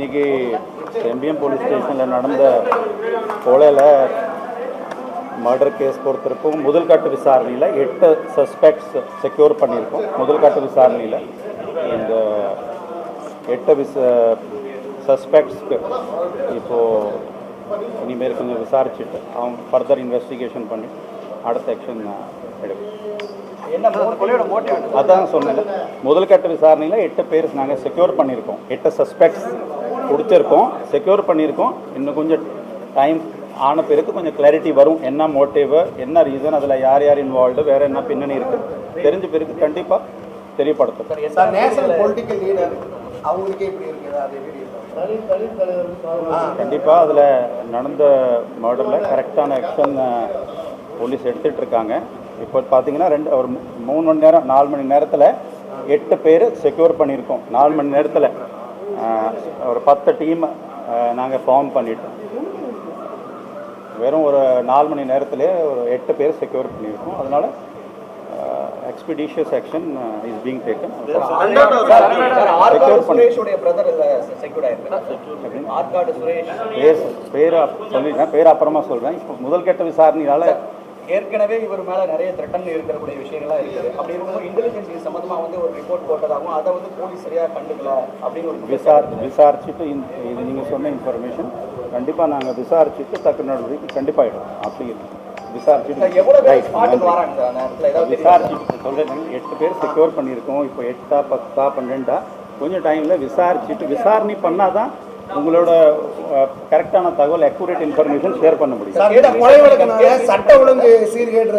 இன்னைக்கு செம்பியம் போலீஸ் ஸ்டேஷனில் நடந்த கொலையில் மர்டர் கேஸ் பொறுத்திருக்கும். முதல் கட்ட விசாரணையில் எட்டு சஸ்பெக்ட்ஸ் செக்யூர் பண்ணியிருக்கோம். முதல் கட்ட விசாரணையில் இந்த எட்டு விச சஸ்பெக்ட்ஸ்க்கு இப்போது இனிமேல் கொஞ்சம் விசாரிச்சுட்டு அவங்க ஃபர்தர் இன்வெஸ்டிகேஷன் பண்ணி அடுத்த ஆக்ஷன் எடுக்கும் அதான் சொன்னேன் முதல் கட்ட விசாரணையில் எட்டு பேர் நாங்கள் செக்யூர் பண்ணியிருக்கோம். எட்டு சஸ்பெக்ட்ஸ் கொடுத்துருக்கோம் செக்யூர் பண்ணியிருக்கோம். இன்னும் கொஞ்சம் டைம் ஆன பிறகு கொஞ்சம் கிளாரிட்டி வரும். என்ன மோட்டிவ் என்ன ரீசன் அதில் யார் யார் இன்வால்வ்டு வேறு என்ன பின்னணி இருக்குது தெரிஞ்ச பிறகு கண்டிப்பாக தெரியப்படுத்தும் சார் நேஷனல் பொலிட்டிக்கல் லீடர் அவங்களுக்கே இப்படி இருக்குது? அது எப்படி கண்டிப்பாக அதில் நடந்த மர்டரில் கரெக்டான ஆக்ஷன் போலீஸ் எடுத்துகிட்டு இருக்காங்க. இப்போ பார்த்தீங்கன்னா ரெண்டு ஒரு மூணு மணி நேரம் நாலு மணி நேரத்தில் எட்டு பேர் செக்யூர் பண்ணியிருக்கோம். நாலு மணி நேரத்தில். ஒரு பத்து டீம் நாங்கள் ஃபார்ம் பண்ணிட்டோம். வெறும் ஒரு நாலு மணி நேரத்திலே ஒரு எட்டு பேர் செக்யூர் பண்ணியிருக்கோம். அதனால் expeditious action is being taken பேர் பேர் சொல்லிடுறேன் பேர் அப்புறமா சொல்கிறேன் இப்போ முதல் கட்ட விசாரணையால் ஏற்கனவே இவர் மேல நிறைய த்ரெட்டன் இருக்கக்கூடிய விஷயங்கள்லாம் இருக்குது. அப்படி இருக்கும்போது இன்டெலிஜென்ஸ் சம்பந்தமா வந்து ஒரு ரிப்போர்ட் போட்டதாகவும் அதை வந்து போலீஸ் சரியா கண்டுக்கல அப்படின்னு ஒரு விசார் விசாரிச்சுட்டு இது நீங்கள் சொன்ன இன்ஃபர்மேஷன் கண்டிப்பாக நாங்கள் விசாரிச்சுட்டு தக்க நடவடிக்கை கண்டிப்பாக எடுப்போம் அப்படி விசாரிச்சுட்டு? விசாரிச்சுட்டு சொல்கிறேன் எட்டு பேர் செக்யூர் பண்ணியிருக்கோம். இப்போ எட்டா பத்தா பன்னெண்டா கொஞ்சம் டைமில் விசாரிச்சுட்டு விசாரணை பண்ணால் தான் உங்களோட கரெக்டான தகவல் அக்யூரேட் இன்ஃபர்மேஷன் ஷேர் பண்ண முடியும். சட்ட ஒழுங்கு சீர்கேடு